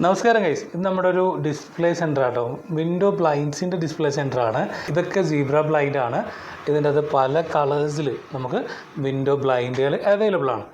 നമസ്കാരം ഗൈസ് ഇത് നമ്മുടെ ഒരു ഡിസ്പ്ലേ സെന്റർ ആട്ടോ. വിൻഡോ ബ്ലൈൻഡ്സിന്റെ ഡിസ്പ്ലേ സെന്റർ ആണ്. ഇതൊക്കെ സീബ്ര ബ്ലൈൻഡ് ആണ്. ഇതിന്റെ അത് പല കളേഴ്സിൽ നമുക്ക് വിൻഡോ ബ്ലൈൻഡുകൾ അവൈലബിൾ ആണ്.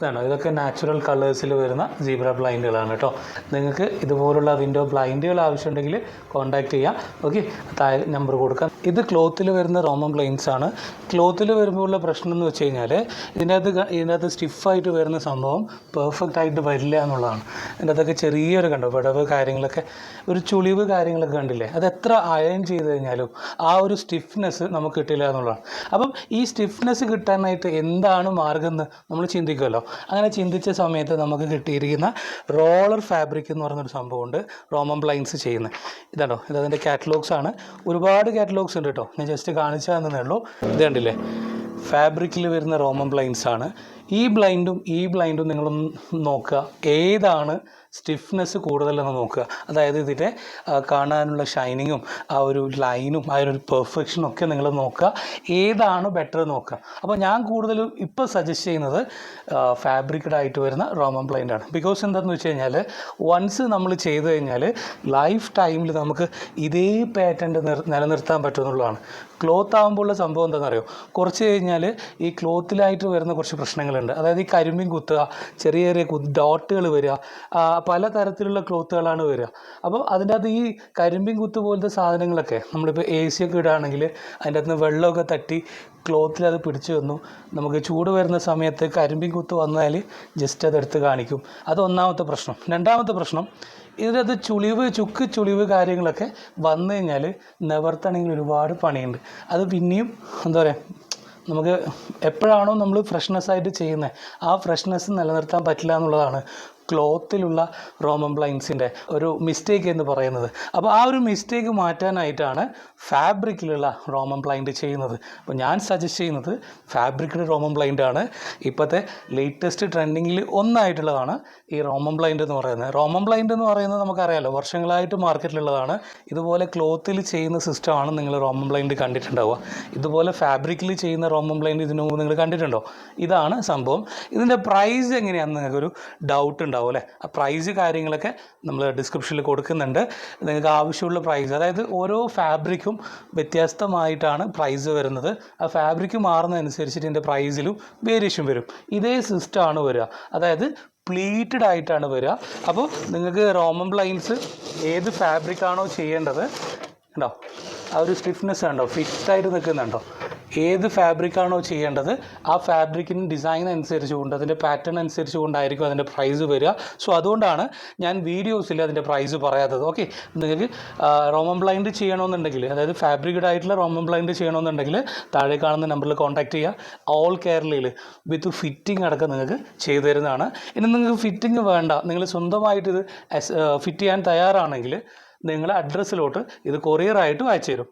ഇതാണ്. ഇതൊക്കെ നാച്ചുറൽ കളേഴ്സിൽ വരുന്ന സീബ്ര ബ്ലൈൻഡുകളാണ് കേട്ടോ നിങ്ങൾക്ക് ഇതുപോലുള്ള വിൻഡോ ബ്ലൈൻഡുകൾ ആവശ്യമുണ്ടെങ്കിൽ കോൺടാക്ട് ചെയ്യാം. ഓക്കെ താഴെ നമ്പർ കൊടുക്കാം. ഇത് ക്ലോത്തിൽ വരുന്ന റോമൻ ബ്ലൈൻസ് ആണ്. ക്ലോത്തിൽ വരുമ്പോൾ ഉള്ള പ്രശ്നം എന്ന് വെച്ച് കഴിഞ്ഞാൽ ഇതിന്റെ അകത്ത് സ്റ്റിഫായിട്ട് വരുന്ന സംഭവം പെർഫെക്റ്റ് ആയിട്ട് വരില്ല എന്നുള്ളതാണ്. ഇതിന്റെ അകത്തൊക്കെ ചെറിയൊരു കണ്ടോ? വിടവ് കാര്യങ്ങളൊക്കെ. ഒരു ചുളിവ് കാര്യങ്ങളൊക്കെ കണ്ടില്ലേ? അത് എത്ര അയൺ ചെയ്ത് കഴിഞ്ഞാലും ആ ഒരു സ്റ്റിഫ്നെസ് നമുക്ക് കിട്ടില്ല എന്നുള്ളതാണ്. അപ്പം ഈ സ്റ്റിഫ്നെസ് കിട്ടാനായിട്ട് എന്താണ് മാർഗം എന്ന് നമ്മൾ ചിന്തിക്കുമല്ലോ. അങ്ങനെ ചിന്തിച്ച സമയത്ത് നമുക്ക് കിട്ടിയിരിക്കുന്ന റോളർ ഫാബ്രിക് എന്ന് പറയുന്നൊരു സംഭവമുണ്ട്. റോമൻ ബ്ലൈൻസ് ചെയ്യുന്നത് ഇതാണോ ഇത് അതിന്റെ കാറ്റലോഗ്സ് ആണ്. ഒരുപാട് കാറ്റലോഗ്സ് ഉണ്ട് കേട്ടോ. ഞാൻ ജസ്റ്റ് കാണിച്ചു തന്നേ ഉള്ളൂ. ഇത് കണ്ടില്ലേ? ഫാബ്രിക്കിൽ വരുന്ന റോമൻ ബ്ലൈൻസ് ആണ്. ഈ ബ്ലൈൻഡും ഈ ബ്ലൈൻഡും നിങ്ങളൊന്ന് നോക്കുക. ഏതാണ് സ്റ്റിഫ്നെസ് കൂടുതലെന്ന് നോക്കുക. അതായത് ഇതിന്റെ കാണാനുള്ള ഷൈനിങ്ങും ആ ഒരു ലൈനും ആ ഒരു പെർഫെക്ഷനും ഒക്കെ നിങ്ങൾ നോക്കുക. ഏതാണ് ബെറ്റർ നോക്കുക. അപ്പോൾ ഞാൻ കൂടുതലും ഇപ്പോൾ സജസ്റ്റ് ചെയ്യുന്നത് ഫാബ്രിക്കഡ് ആയിട്ട് വരുന്ന റോമൻ ബ്ലൈൻഡ് ആണ്. ബിക്കോസ് എന്താണെന്ന് വെച്ച് കഴിഞ്ഞാൽ വൺസ് നമ്മൾ ചെയ്ത് കഴിഞ്ഞാൽ ലൈഫ് ടൈമിൽ നമുക്ക് ഇതേ പാറ്റേൺ നിലനിർത്താൻ പറ്റുമെന്നുള്ളതാണ്. ക്ലോത്ത് ആകുമ്പോൾ ഉള്ള സംഭവം എന്താണെന്നറിയോ? കുറച്ച് കഴിഞ്ഞാൽ ഈ ക്ലോത്തിലായിട്ട് വരുന്ന കുറച്ച് പ്രശ്നങ്ങളുണ്ട്. അതായത് ഈ കരിമ്പിൻ കുത്തുക ചെറിയ ചെറിയ ഡോട്ടുകൾ വരിക പല തരത്തിലുള്ള ക്ലോത്തുകളാണ് വരിക. അപ്പോൾ അതിന്റെ അകത്ത് ഈ കരിമ്പിൻ കുത്ത് പോലത്തെ സാധനങ്ങളൊക്കെ നമ്മളിപ്പോൾ എ സി ഒക്കെ ഇടുകയാണെങ്കിൽ അതിന്റെ അകത്ത് നിന്ന് വെള്ളമൊക്കെ തട്ടി ക്ലോത്തിൽ അത് പിടിച്ചു വന്നു. നമുക്ക് ചൂട് വരുന്ന സമയത്ത് കരിമ്പിൻ കുത്ത് വന്നാൽ ജസ്റ്റ് അതെടുത്ത് കാണിക്കും. അത് ഒന്നാമത്തെ പ്രശ്നം. രണ്ടാമത്തെ പ്രശ്നം ഇതിനകത്ത് ചുളിവ് ചുക്ക് ചുളിവ് കാര്യങ്ങളൊക്കെ വന്നു കഴിഞ്ഞാൽ നിവർത്തണമെങ്കിൽ ഒരുപാട് പണിയുണ്ട്. അത് പിന്നെയും എന്താ പറയുക നമുക്ക് എപ്പോഴാണോ നമ്മൾ ഫ്രഷ്നെസ് ആയിട്ട് ചെയ്യുന്നത് ആ ഫ്രഷ്നെസ് നിലനിർത്താൻ പറ്റില്ല എന്നുള്ളതാണ് ക്ലോത്തിലുള്ള റോമൻ ബ്ലൈൻസിന്റെ ഒരു മിസ്റ്റേക്ക് എന്ന് പറയുന്നത്. അപ്പോൾ ആ ഒരു മിസ്റ്റേക്ക് മാറ്റാനായിട്ടാണ് ഫാബ്രിക്കിലുള്ള റോമൻ ബ്ലൈൻഡ് ചെയ്യുന്നത്. അപ്പോൾ ഞാൻ സജസ്റ്റ് ചെയ്യുന്നത് ഫാബ്രിക്കിൽ റോമൻ ബ്ലൈൻഡ് ആണ്. ഇപ്പോഴത്തെ ലേറ്റസ്റ്റ് ട്രെൻഡിങ്ങിൽ ഒന്നായിട്ടുള്ളതാണ് ഈ റോമൻ ബ്ലൈൻഡ് എന്ന് പറയുന്നത്. റോമൻ ബ്ലൈൻഡ് എന്ന് പറയുന്നത് നമുക്കറിയാലോ വർഷങ്ങളായിട്ട് മാർക്കറ്റിലുള്ളതാണ് ഇതുപോലെ ക്ലോത്തിൽ ചെയ്യുന്ന സിസ്റ്റമാണ് നിങ്ങൾ റോമൻ ബ്ലൈൻഡ് കണ്ടിട്ടുണ്ടാവുക. ഇതുപോലെ ഫാബ്രിക്കിൽ ചെയ്യുന്ന റോമൻ ബ്ലൈൻഡ് ഇതിനു മുമ്പ് നിങ്ങൾ കണ്ടിട്ടുണ്ടോ? ഇതാണ് സംഭവം. ഇതിന്റെ പ്രൈസ് എങ്ങനെയാണെന്ന് നിങ്ങൾക്കൊരു ഡൗട്ട് ഉണ്ടാവും. അല്ലേ? ആ പ്രൈസ് കാര്യങ്ങളൊക്കെ നമ്മൾ ഡിസ്ക്രിപ്ഷനിൽ കൊടുക്കുന്നുണ്ട്. നിങ്ങൾക്ക് ആവശ്യമുള്ള പ്രൈസ് അതായത് ഓരോ ഫാബ്രിക്കും വ്യത്യസ്തമായിട്ടാണ് പ്രൈസ് വരുന്നത്. ആ ഫാബ്രിക് മാറുന്നതനുസരിച്ചിട്ട് ഇതിന്റെ പ്രൈസിലും വേരിയേഷൻ വരും. ഇതേ സിസ്റ്റമാണ് വരിക. അതായത് പ്ലീറ്റഡ് ആയിട്ടാണ് വരിക. അപ്പോൾ നിങ്ങൾക്ക് റോമൻ ബ്ലൈൻസ് ഏത് ഫാബ്രിക്കാണോ ചെയ്യേണ്ടത് ഉണ്ടോ ആ ഒരു സ്റ്റിഫ്നെസ് ഉണ്ടോ ഫിക്സ്ഡ് ആയിട്ട് നിൽക്കുന്നുണ്ടോ? ഏത് ഫാബ്രിക്കാണോ ചെയ്യേണ്ടത് ആ ഫാബ്രിക്കിന് ഡിസൈൻ അനുസരിച്ച് കൊണ്ട് അതിന്റെ പാറ്റേൺ അനുസരിച്ച് കൊണ്ടായിരിക്കും അതിന്റെ പ്രൈസ് വരിക. സോ അതുകൊണ്ടാണ് ഞാൻ വീഡിയോസിൽ അതിന്റെ പ്രൈസ് പറയാത്തത്. ഓക്കെ നിങ്ങൾക്ക് റോമൻ ബ്ലൈൻഡ് ചെയ്യണമെന്നുണ്ടെങ്കിൽ അതായത് ഫാബ്രിക്കഡ് ആയിട്ടുള്ള റോമൻ ബ്ലൈൻഡ് ചെയ്യണമെന്നുണ്ടെങ്കിൽ താഴെ കാണുന്ന നമ്പറിൽ കോൺടാക്ട് ചെയ്യുക. ഓൾ കേരളയിൽ വിത്ത് ഫിറ്റിംഗ് അടക്കം നിങ്ങൾക്ക് ചെയ്തു തരുന്നതാണ്. ഇനി നിങ്ങൾക്ക് ഫിറ്റിംഗ് വേണ്ട. നിങ്ങൾ സ്വന്തമായിട്ട് ഇത് ഫിറ്റ് ചെയ്യാൻ തയ്യാറാണെങ്കിൽ നിങ്ങൾ അഡ്രസ്സിലോട്ട് ഇത് കൊറിയറായിട്ട് അയച്ചു തരും.